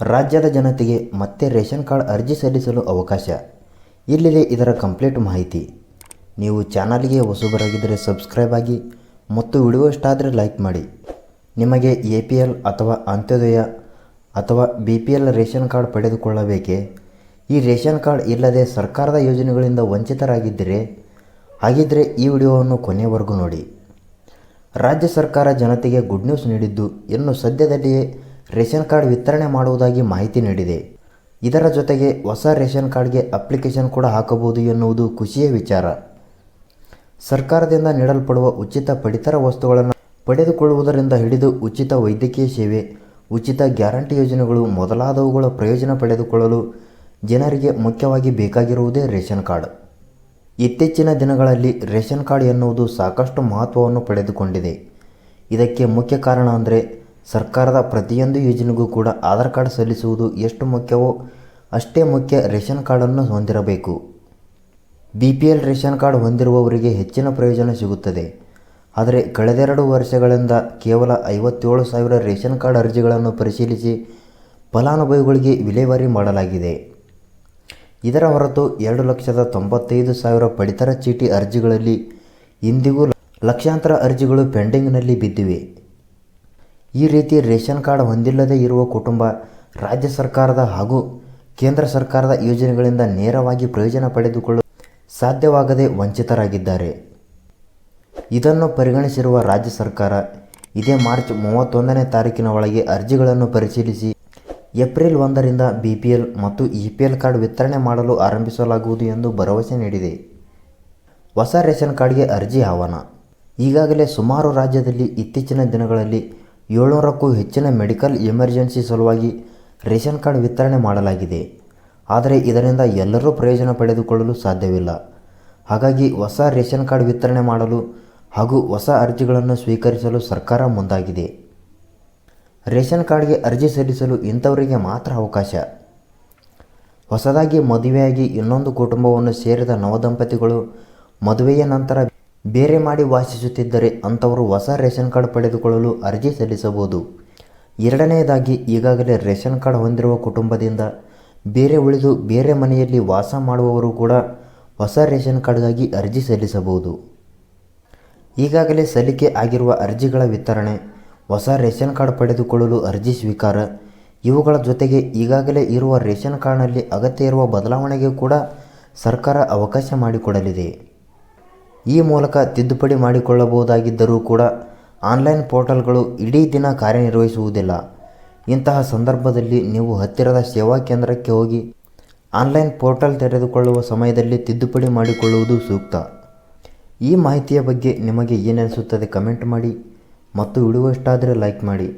ರಾಜ್ಯದ ಜನತೆಗೆ ಮತ್ತೆ ರೇಷನ್ ಕಾರ್ಡ್ ಅರ್ಜಿ ಸಲ್ಲಿಸಲು ಅವಕಾಶ. ಇಲ್ಲಿದೆ ಇದರ ಕಂಪ್ಲೀಟ್ ಮಾಹಿತಿ. ನೀವು ಚಾನಲ್ಗೆ ಹೊಸಬರಾಗಿದ್ದರೆ ಸಬ್ಸ್ಕ್ರೈಬ್ ಆಗಿ ಮತ್ತು ವಿಡಿಯೋ ಇಷ್ಟ ಆದರೆ ಲೈಕ್ ಮಾಡಿ. ನಿಮಗೆ ಎ ಪಿ ಎಲ್ ಅಥವಾ ಅಂತ್ಯೋದಯ ಅಥವಾ B P L ration card ಪಡೆದುಕೊಳ್ಳಬೇಕೇ? ಈ ರೇಷನ್ ಕಾರ್ಡ್ ಇಲ್ಲದೆ ಸರ್ಕಾರದ ಯೋಜನೆಗಳಿಂದ ವಂಚಿತರಾಗಿದ್ದರೆ? ಹಾಗಿದ್ದರೆ ಈ ವಿಡಿಯೋವನ್ನು ಕೊನೆಯವರೆಗೂ ನೋಡಿ. ರಾಜ್ಯ ಸರ್ಕಾರ ಜನತೆಗೆ ಗುಡ್ ನ್ಯೂಸ್ ನೀಡಿದ್ದು ಇನ್ನು ಸದ್ಯದಲ್ಲಿಯೇ ರೇಷನ್ ಕಾರ್ಡ್ ವಿತರಣೆ ಮಾಡುವುದಾಗಿ ಮಾಹಿತಿ ನೀಡಿದೆ. ಇದರ ಜೊತೆಗೆ ಹೊಸ ರೇಷನ್ ಕಾರ್ಡ್ಗೆ ಅಪ್ಲಿಕೇಶನ್ ಕೂಡ ಹಾಕಬಹುದು ಎನ್ನುವುದು ಖುಷಿಯ ವಿಚಾರ. ಸರ್ಕಾರದಿಂದ ನೀಡಲ್ಪಡುವ ಉಚಿತ ಪಡಿತರ ವಸ್ತುಗಳನ್ನು ಪಡೆದುಕೊಳ್ಳುವುದರಿಂದ ಹಿಡಿದು ಉಚಿತ ವೈದ್ಯಕೀಯ ಸೇವೆ, ಉಚಿತ ಗ್ಯಾರಂಟಿ ಯೋಜನೆಗಳು ಮೊದಲಾದವುಗಳ ಪ್ರಯೋಜನ ಪಡೆದುಕೊಳ್ಳಲು ಜನರಿಗೆ ಮುಖ್ಯವಾಗಿ ಬೇಕಾಗಿರುವುದೇ ರೇಷನ್ ಕಾರ್ಡ್. ಇತ್ತೀಚಿನ ದಿನಗಳಲ್ಲಿ ರೇಷನ್ ಕಾರ್ಡ್ ಎನ್ನುವುದು ಸಾಕಷ್ಟು ಮಹತ್ವವನ್ನು ಪಡೆದುಕೊಂಡಿದೆ. ಇದಕ್ಕೆ ಮುಖ್ಯ ಕಾರಣ ಅಂದರೆ ಸರ್ಕಾರದ ಪ್ರತಿಯೊಂದು ಯೋಜನೆಗೂ ಕೂಡ ಆಧಾರ್ ಕಾರ್ಡ್ ಸಲ್ಲಿಸುವುದು ಎಷ್ಟು ಮುಖ್ಯವೋ ಅಷ್ಟೇ ಮುಖ್ಯ ರೇಷನ್ ಕಾರ್ಡನ್ನು ಹೊಂದಿರಬೇಕು. B P L ration card ಹೊಂದಿರುವವರಿಗೆ ಹೆಚ್ಚಿನ ಪ್ರಯೋಜನ ಸಿಗುತ್ತದೆ. ಆದರೆ ಕಳೆದೆರಡು ವರ್ಷಗಳಿಂದ ಕೇವಲ ಐವತ್ತೇಳು ಸಾವಿರ ರೇಷನ್ ಕಾರ್ಡ್ ಅರ್ಜಿಗಳನ್ನು ಪರಿಶೀಲಿಸಿ ಫಲಾನುಭವಿಗಳಿಗೆ ವಿಲೇವಾರಿ ಮಾಡಲಾಗಿದೆ. ಇದರ ಹೊರತು ಎರಡು ಲಕ್ಷದ ತೊಂಬತ್ತೈದು ಸಾವಿರ ಪಡಿತರ ಚೀಟಿ ಅರ್ಜಿಗಳಲ್ಲಿ ಇಂದಿಗೂ ಲಕ್ಷಾಂತರ ಅರ್ಜಿಗಳು ಪೆಂಡಿಂಗ್ನಲ್ಲಿ ಬಿದ್ದಿವೆ. ಈ ರೀತಿ ರೇಷನ್ ಕಾರ್ಡ್ ಹೊಂದಿಲ್ಲದೆ ಇರುವ ಕುಟುಂಬ ರಾಜ್ಯ ಸರ್ಕಾರದ ಹಾಗೂ ಕೇಂದ್ರ ಸರ್ಕಾರದ ಯೋಜನೆಗಳಿಂದ ನೇರವಾಗಿ ಪ್ರಯೋಜನ ಪಡೆದುಕೊಳ್ಳಲು ಸಾಧ್ಯವಾಗದೆ ವಂಚಿತರಾಗಿದ್ದಾರೆ. ಇದನ್ನು ಪರಿಗಣಿಸಿರುವ ರಾಜ್ಯ ಸರ್ಕಾರ ಇದೇ ಮಾರ್ಚ್ ಮೂವತ್ತೊಂದನೇ ತಾರೀಕಿನ ಒಳಗೆ ಅರ್ಜಿಗಳನ್ನು ಪರಿಶೀಲಿಸಿ ಏಪ್ರಿಲ್ ಒಂದರಿಂದ ಬಿ ಪಿ ಎಲ್ ಮತ್ತು ಇ ಪಿ ಎಲ್ ಕಾರ್ಡ್ ವಿತರಣೆ ಮಾಡಲು ಆರಂಭಿಸಲಾಗುವುದು ಎಂದು ಭರವಸೆ ನೀಡಿದೆ. ಹೊಸ ರೇಷನ್ ಕಾರ್ಡ್ಗೆ ಅರ್ಜಿ ಆಹ್ವಾನ. ಈಗಾಗಲೇ ಸುಮಾರು ರಾಜ್ಯದಲ್ಲಿ ಇತ್ತೀಚಿನ ದಿನಗಳಲ್ಲಿ ಏಳ್ನೂರಕ್ಕೂ ಹೆಚ್ಚಿನ ಮೆಡಿಕಲ್ ಎಮರ್ಜೆನ್ಸಿ ಸಲುವಾಗಿ ರೇಷನ್ ಕಾರ್ಡ್ ವಿತರಣೆ ಮಾಡಲಾಗಿದೆ. ಆದರೆ ಇದರಿಂದ ಎಲ್ಲರೂ ಪ್ರಯೋಜನ ಪಡೆದುಕೊಳ್ಳಲು ಸಾಧ್ಯವಿಲ್ಲ. ಹಾಗಾಗಿ ಹೊಸ ರೇಷನ್ ಕಾರ್ಡ್ ವಿತರಣೆ ಮಾಡಲು ಹಾಗೂ ಹೊಸ ಅರ್ಜಿಗಳನ್ನು ಸ್ವೀಕರಿಸಲು ಸರ್ಕಾರ ಮುಂದಾಗಿದೆ. ರೇಷನ್ ಕಾರ್ಡ್ಗೆ ಅರ್ಜಿ ಸಲ್ಲಿಸಲು ಇಂಥವರಿಗೆ ಮಾತ್ರ ಅವಕಾಶ. ಹೊಸದಾಗಿ ಮದುವೆಯಾಗಿ ಇನ್ನೊಂದು ಕುಟುಂಬವನ್ನು ಸೇರಿದ ನವದಂಪತಿಗಳು ಮದುವೆಯ ನಂತರ ಬೇರೆ ಮಾಡಿ ವಾಸಿಸುತ್ತಿದ್ದರೆ ಅಂಥವರು ಹೊಸ ರೇಷನ್ ಕಾರ್ಡ್ ಪಡೆದುಕೊಳ್ಳಲು ಅರ್ಜಿ ಸಲ್ಲಿಸಬಹುದು. ಎರಡನೆಯದಾಗಿ, ಈಗಾಗಲೇ ರೇಷನ್ ಕಾರ್ಡ್ ಹೊಂದಿರುವ ಕುಟುಂಬದಿಂದ ಬೇರೆ ಉಳಿದು ಬೇರೆ ಮನೆಯಲ್ಲಿ ವಾಸ ಮಾಡುವವರು ಕೂಡ ಹೊಸ ರೇಷನ್ ಕಾರ್ಡ್ಗಾಗಿ ಅರ್ಜಿ ಸಲ್ಲಿಸಬಹುದು. ಈಗಾಗಲೇ ಸಲ್ಲಿಕೆ ಆಗಿರುವ ಅರ್ಜಿಗಳ ವಿತರಣೆ, ಹೊಸ ರೇಷನ್ ಕಾರ್ಡ್ ಪಡೆದುಕೊಳ್ಳಲು ಅರ್ಜಿ ಸ್ವೀಕಾರ, ಇವುಗಳ ಜೊತೆಗೆ ಈಗಾಗಲೇ ಇರುವ ರೇಷನ್ ಕಾರ್ಡ್ನಲ್ಲಿ ಅಗತ್ಯ ಇರುವ ಬದಲಾವಣೆಗೆ ಕೂಡ ಸರ್ಕಾರ ಅವಕಾಶ ಮಾಡಿಕೊಡಲಿದೆ. ಈ ಮೂಲಕ ತಿದ್ದುಪಡಿ ಮಾಡಿಕೊಳ್ಳಬಹುದಾಗಿದ್ದರೂ ಕೂಡ ಆನ್ಲೈನ್ ಪೋರ್ಟಲ್ಗಳು ಇಡೀ ದಿನ ಕಾರ್ಯನಿರ್ವಹಿಸುವುದಿಲ್ಲ. ಇಂತಹ ಸಂದರ್ಭದಲ್ಲಿ ನೀವು ಹತ್ತಿರದ ಸೇವಾ ಕೇಂದ್ರಕ್ಕೆ ಹೋಗಿ ಆನ್ಲೈನ್ ಪೋರ್ಟಲ್ ತೆರೆದುಕೊಳ್ಳುವ ಸಮಯದಲ್ಲಿ ತಿದ್ದುಪಡಿ ಮಾಡಿಕೊಳ್ಳುವುದು ಸೂಕ್ತ. ಈ ಮಾಹಿತಿಯ ಬಗ್ಗೆ ನಿಮಗೆ ಏನಿಸುತ್ತದೆ ಕಮೆಂಟ್ ಮಾಡಿ ಮತ್ತು ವಿಡಿಯೋ ಇಷ್ಟ ಆದರೆ ಲೈಕ್ ಮಾಡಿ.